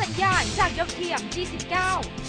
สัญญาณจากดาวเทียม G19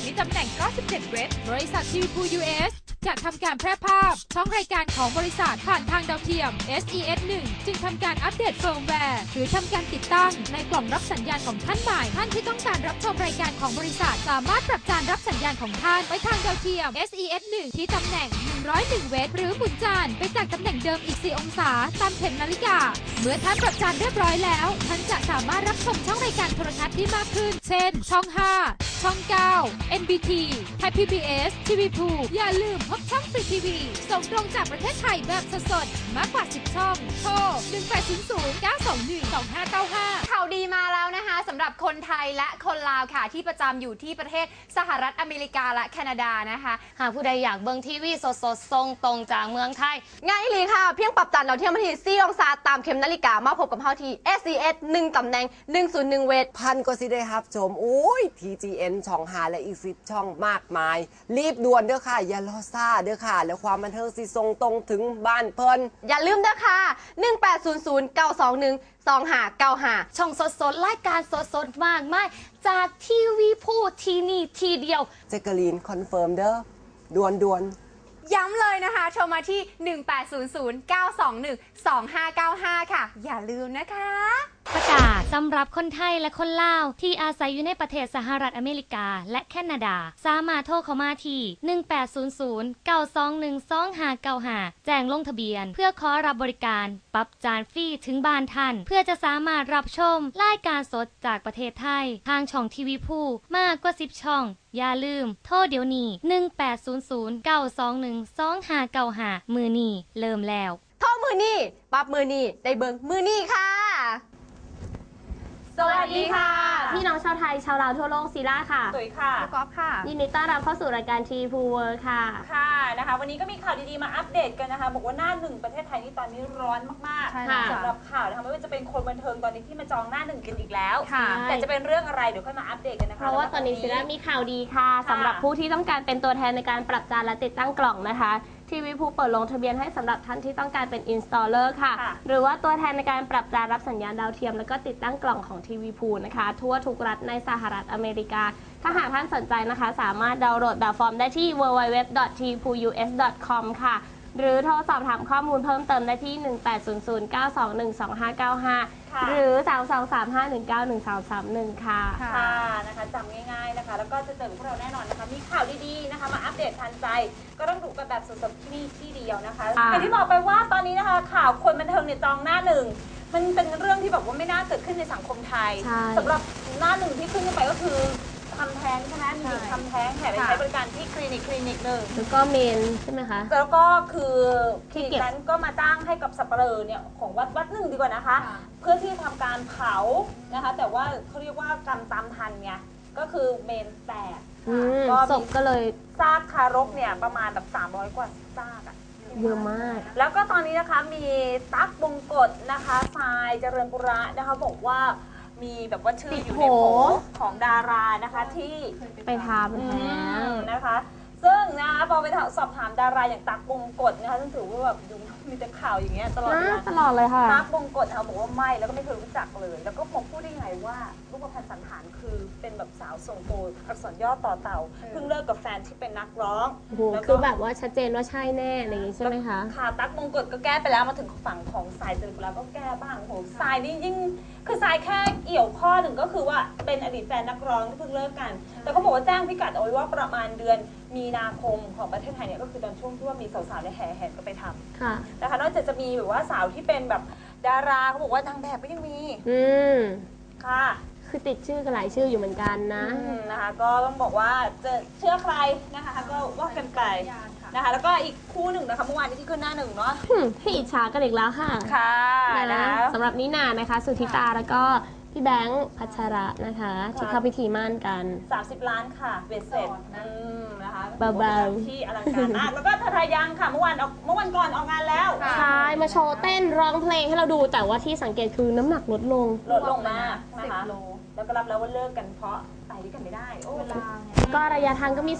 มีตำแหน่ง 97เวทบริษัททีวีพู US จะทำการแพร่ภาพ ช่องรายการของบริษัทผ่านทางดาวเทียม SES1 จึงทำการอัปเดตเฟิร์มแวร์ หรือทำการติดตั้งในกล่องรับสัญญาณของท่านใหม่ ท่านที่ต้องการรับชมรายการของบริษัท สามารถปรับจานรับสัญญาณของท่านไปทางดาวเทียม SES1 ที่ตำแหน่ง 101 เวทหรือหมุนจานไปจากตำแหน่งเดิมอีก 4 องศา ตามเข็มนาฬิกา เมื่อท่านปรับจานเรียบร้อยแล้ว ท่านจะสามารถรับชมช่องรายการโทรทัศน์ที่มากขึ้น เช่น ช่อง 5 ช่อง 9 NBT ไทย PBS ทีวีพูอย่าลืมพบช่องฟรีทีวี ส่งตรงจากประเทศไทยแบบสดๆ มากกว่า 10 ช่อง โทร 1800 921 2595าวดีมาแล้วนะคะสำหรับคนไทยและคนลาวค่ะ ที่ประจำอยู่ที่ประเทศสหรัฐอเมริกาและแคนาดานะคะ หากผู้ใดอยากเบิ่งทีวีสดๆทรงตรงจากเมืองไทย ง่ายอีหลีค่ะ เพียงปรับจานเราเทียมมาที่ซีองศาตามเข็มนาฬิกามาพบกับเฮาที่ SCS 1ตำแหน่ง 101 เวท พันก็สิได้ครับชมโอ้ย TGN ช่องหาและอีกสิบช่องมากมาย รีบด่วนเด้อค่ะ อย่ารอซ่าเด้อค่ะ แล้วความบันเทิงสิทรงตรงถึงบ้านเพิ่นอย่าลืมนะค่ะ 1800 921 2595ช่องสดๆรายการสดๆมากมายจากทีวีพูที่นี่ทีเดียว เจกกะลีนคอนเฟิร์มเด้อด่วนด่วนๆย้ำเลยนะคะ โทรมาที่ 1800 921 2595 ค่ะ อย่าลืมนะคะประกาศสำหรับคนไทยและคนลาว ที่อาศัยอยู่ในประเทศสหรัฐอเมริกา และแคนาดา สามารถโทรเข้ามาที่ 1800-921-2595 แจ้งลงทะเบียน เพื่อขอรับบริการ ปรับจานฟรีถึงบ้านท่าน เพื่อจะสามารถรับชม รายการสดจากประเทศไทย ทางช่องทีวีผู้มากกว่า 10 ช่อง อย่าลืม โทรเดี๋ยวนี้ 1800-921-2595 มือนี้เริ่มแล้ว โทรมือนี่ปรับมือนี่ได้เบิงมือนี่ค่ะ วัสดีค่ะ พี่น้องชาวไทยชาวลาวทั่วโลกซีล่าค่ะตุ๋ยค่ะก๊อฟค่ะ ยินดีต้อนรับเข้าสู่รายการทีพูเวิร์ค่ะ ค่ะนะคะ วันนี้ก็มีข่าวดีๆมาอัปเดตกันนะคะ บอกว่าหน้าหนึ่งประเทศไทยนี่ตอนนี้ร้อนมากใช่ค่ะๆสำหรับข่าวนะคะไม่ว่าจะเป็นคนบันเทิงตอนนี้ที่มาจองหน้าหนึ่งกันอีกแล้ว ค่ะ แต่จะเป็นเรื่องอะไรเดี๋ยวค่อยมาอัปเดตกันนะคะเพราะว่าตอนนี้ซีล่ามีข่าวดีค่ะสำหรับผู้ที่ต้องการเป็นตัวแทนในการปรับจานและติดตั้งกล่องนะคะ ทีวีพูเปิดลงทะเบียนให้สำหรับท่านที่ต้องการเป็นอินสตอลเลอร์ค่ะ ค่ะ หรือว่าตัวแทนในการปรับจานรับสัญญาณดาวเทียม แล้วก็ติดตั้งกล่องของทีวีพูนะคะ ทั่วทุกรัฐในสหรัฐอเมริกา ถ้าหากท่านสนใจนะคะ สามารถดาวน์โหลดแบบฟอร์มได้ที่ www.tpus.com ค่ะ หรือโทรสอบถามข้อมูลเพิ่มเติมได้ที่ 1800-921-2595ค่ะหรือ323-519-1331 ค่ะ ค่ะนะคะจำง่ายๆนะคะ แล้วก็จะเจอกับพวกเราแน่นอนนะคะ มีข่าวดีๆนะคะ มาอัปเดตทันใจ ก็ต้องดูกันแบบสดๆที่นี่ที่เดียวนะคะค่ะอย่างที่บอกไปว่าตอนนี้นะคะ ข่าวคนบันเทิงเนี่ยจองหน้าหนึ่ง มันเป็นเรื่องที่แบบว่าไม่น่าเกิดขึ้นในสังคมไทยใช่ สำหรับหน้าหนึ่งที่ขึ้นไปก็คือ ทำแท้งใช่ไหมมีหญิงทำแท้งแห่ไปใช้บริการที่คลินิกคลินิกหนึ่ง แล้วก็เมนใช่ไหมคะ แล้วก็คือคลินิกที่เก็บนั้นก็มาจ้างให้กับสับปะเลอเนี่ยของวัดวัดหนึ่งดีกว่านะคะ เพื่อที่ทำการเผานะคะ แต่ว่าเขาเรียกว่ากรรมตามทันไงก็คือเมนแตกอืมก็ศมีพก็เลยซากทารกเนี่ยประมาณแบบ300 กว่าซากอะเยอะมาก แล้วก็ตอนนี้นะคะมีตั๊กบงกฎนะคะทรายเจริญปุระนะคะบอกว่า มีแบบว่าชื่ออยู่ในติดโผโผของดารานะคะที่ไปทำอืแท้งมนะคะ ซึ่งนะคะ พอไปสอบถามดาราอย่างตั๊กบงกฎนะคะซึ่งถือว่าแบบดูมีแต่ข่าวอย่างเงี้ยตลอดเวลาตลอดเลยค่ะ ตั๊กบงกฎนะคะบอกว่าไม่แล้วก็ไม่เคยรู้จักเลย แล้วก็ผมพูดได้ไงว่ารูปพรรณสันฐานคือเป็นแบบสาวทรงโตอักษรย่อต่อเต่าเพิ่งเลิกกับแฟนที่เป็นนักร้องโอ้โหแล้วก็คือแบบว่าชัดเจนว่าใช่แน่อะไรอย่างงี้ใช่ไหมคะ ค่ะตั๊กมงกฎก็แก้ไปแล้วมาถึงฝั่งของสายเจริญปุระก็แก้บ้างโหสายนี่ยิ่งคือสายแค่เอี่ยวข้อหนึ่งก็คือว่าเป็นอดีตแฟนนักร้องที่เพิ่งเลิกกัน แต่เขาบอกว่าแจ้งพิกัดเอาไว้ว่าประมาณเดือนมีนาคมของประเทศไทยเนี่ยก็คือตอนช่วงที่ว่ามีสาวๆเนี่ยแห่แหนก็ไปทำค่ะนะคะนอกจากจะมีแบบว่าสาวที่เป็นแบบดาราเขาบอกว่านางแบบก็ยังมีอืม ค่ะคือติดชื่อกันหลายชื่ออยู่เหมือนกันนะ อืมนะคะ ก็ต้องบอกว่าจะเชื่อใครนะคะ ก็ว่ากันไปนะคะ แล้วก็อีกคู่หนึ่งนะคะเมื่อวานนี้ที่ขึ้นหน้าหนึ่งเนาะ ให้อิจฉากันอีกแล้วค่ะค่ะนะนะสำหรับนิน่านะคะ สุธิตาแล้วก็ พี่แบงค์พัชระนะคะที่เข้าพิธีมั่นกัน 30 ล้านค่ะเบ็ดเสร็จอืมนะคะเบาๆ ที่อลังการมากแล้วก็ทาทายังค่ะ เมื่อวานออกเมื่อวันก่อนออกงานแล้วใช่มาโชว์เต้นร้องเพลงให้เราดูแต่ว่าที่สังเกตคือน้ำหนักลดลง ลดลงมากนะคะแล้วก็รับแล้วว่าเลิกกันเพราะไปด้วยกันไม่ได้โอ้เวลา ก็ระยะทางก็มี